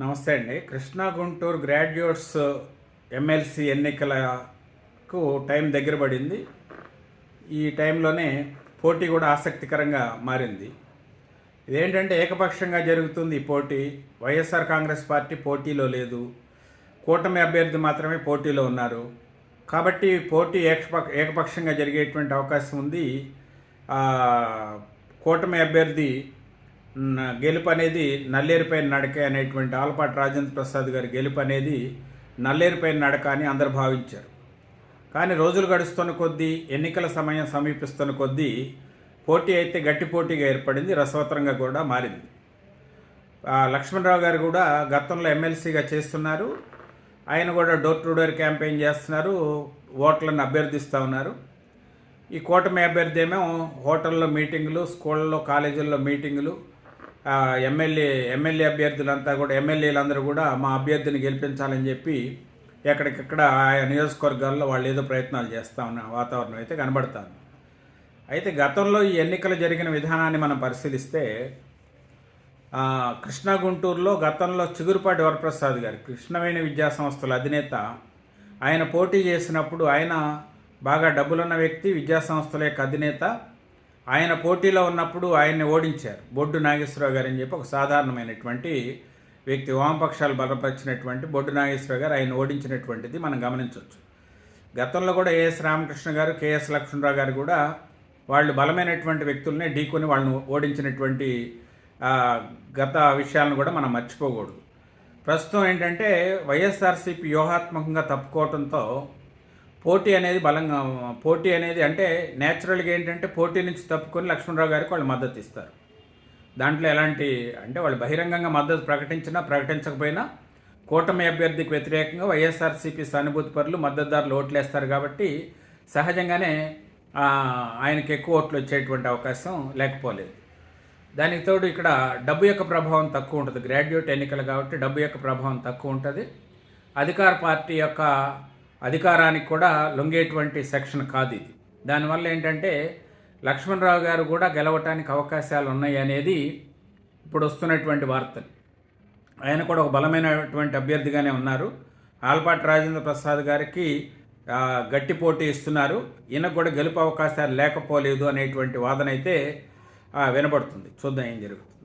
నమస్తే అండి. Krishna Guntur graduates MLC ఎన్నికలకు టైం దగ్గర పడింది. ఈ టైంలోనే పోటీ కూడా ఆసక్తికరంగా మారింది. ఇదేంటంటే ఏకపక్షంగా జరుగుతుంది ఈ పోటీ. వైఎస్ఆర్ కాంగ్రెస్ పార్టీ పోటీలో లేదు. కూటమి అభ్యర్థి మాత్రమే పోటీలో ఉన్నారు. కాబట్టి పోటీ ఏకపక్ష ఏకపక్షంగా జరిగేటువంటి అవకాశం ఉంది. కూటమి అభ్యర్థి గెలుపు అనేది నల్లేరుపైన నడక అనేటువంటి ఆలపాటి రాజేంద్ర ప్రసాద్ గారి గెలుపు అనేది నల్లేరుపై నడక అని అందరు భావించారు. కానీ రోజులు గడుస్తున్న కొద్దీ ఎన్నికల సమయం సమీపిస్తున్న కొద్దీ పోటీ అయితే గట్టి పోటీగా ఏర్పడింది రసవత్తరంగా కూడా మారింది. లక్ష్మణరావు గారు కూడా గతంలో ఎమ్మెల్సీగా చేస్తున్నారు. ఆయన కూడా డోర్ టు డోర్ క్యాంపెయిన్ చేస్తున్నారు ఓట్లను అభ్యర్థిస్తూ ఉన్నారు. ఈ కూటమి అభ్యర్థి ఏమో హోటల్లో మీటింగులు స్కూళ్ళలో కాలేజీల్లో మీటింగులు ఎమ్మెల్యే ఎమ్మెల్యే అభ్యర్థులంతా కూడా ఎమ్మెల్యేలందరూ కూడా మా అభ్యర్థిని గెలిపించాలని చెప్పి ఎక్కడికక్కడ ఆయా నియోజకవర్గాల్లో వాళ్ళు ఏదో ప్రయత్నాలు చేస్తూ ఉన్న వాతావరణం అయితే కనబడుతుంది. అయితే గతంలో ఈ ఎన్నికలు జరిగిన విధానాన్ని మనం పరిశీలిస్తే కృష్ణా గుంటూరులో గతంలో చిగురుపాటి వరప్రసాద్ గారు కృష్ణవేణి విద్యా సంస్థల అధినేత ఆయన పోటీ చేసినప్పుడు ఆయన బాగా డబ్బులున్న వ్యక్తి విద్యా సంస్థల యొక్క అధినేత ఆయన పోటీలో ఉన్నప్పుడు ఆయన్ని ఓడించారు. బొడ్డు నాగేశ్వరరావు గారు అని చెప్పి ఒక సాధారణమైనటువంటి వ్యక్తి వామపక్షాలు బలపరిచినటువంటి బొడ్డు నాగేశ్వరరావు గారు ఆయన ఓడించినటువంటిది మనం గమనించవచ్చు. గతంలో కూడా ఏఎస్ రామకృష్ణ గారు కేఎస్ లక్ష్మణరావు గారు కూడా వాళ్ళు బలమైనటువంటి వ్యక్తుల్ని ఢీకొని వాళ్ళను ఓడించినటువంటి గత విషయాలను కూడా మనం మర్చిపోకూడదు. ప్రస్తుతం ఏంటంటే వైఎస్ఆర్సీపీ వ్యూహాత్మకంగా తప్పుకోవడంతో పోటీ అనేది బలంగా పోటీ అనేది అంటే నేచురల్గా ఏంటంటే పోటీ నుంచి తప్పుకొని లక్ష్మణరావు గారికి వాళ్ళు మద్దతు ఇస్తారు. దాంట్లో ఎలాంటి అంటే వాళ్ళు బహిరంగంగా మద్దతు ప్రకటించినా ప్రకటించకపోయినా కూటమి అభ్యర్థికి వ్యతిరేకంగా వైఎస్ఆర్సీపీ సానుభూతి పరులు మద్దతుదారులు ఓట్లేస్తారు కాబట్టి సహజంగానే ఆయనకి ఎక్కువ ఓట్లు వచ్చేటువంటి అవకాశం లేకపోలేదు. దానికి తోడు ఇక్కడ డబ్బు యొక్క ప్రభావం తక్కువ ఉంటుంది. గ్రాడ్యుయేట్ ఎన్నికలు కాబట్టి డబ్బు యొక్క ప్రభావం తక్కువ ఉంటుంది. అధికార పార్టీ యొక్క అధికారానికి కూడా లొంగేటువంటి సెక్షన్ కాదు ఇది. దానివల్ల ఏంటంటే లక్ష్మణరావు గారు కూడా గెలవటానికి అవకాశాలు ఉన్నాయి అనేది ఇప్పుడు వస్తున్నటువంటి వార్తలు. ఆయన కూడా ఒక బలమైనటువంటి అభ్యర్థిగానే ఉన్నారు. ఆల్పాటి రాజేంద్ర ప్రసాద్ గారికి గట్టి పోటీ ఇస్తున్నారు. ఈయనకు కూడా గెలుపు అవకాశాలు లేకపోలేదు అనేటువంటి వాదన అయితే వినబడుతుంది. చూద్దాం ఏం జరుగుతుంది.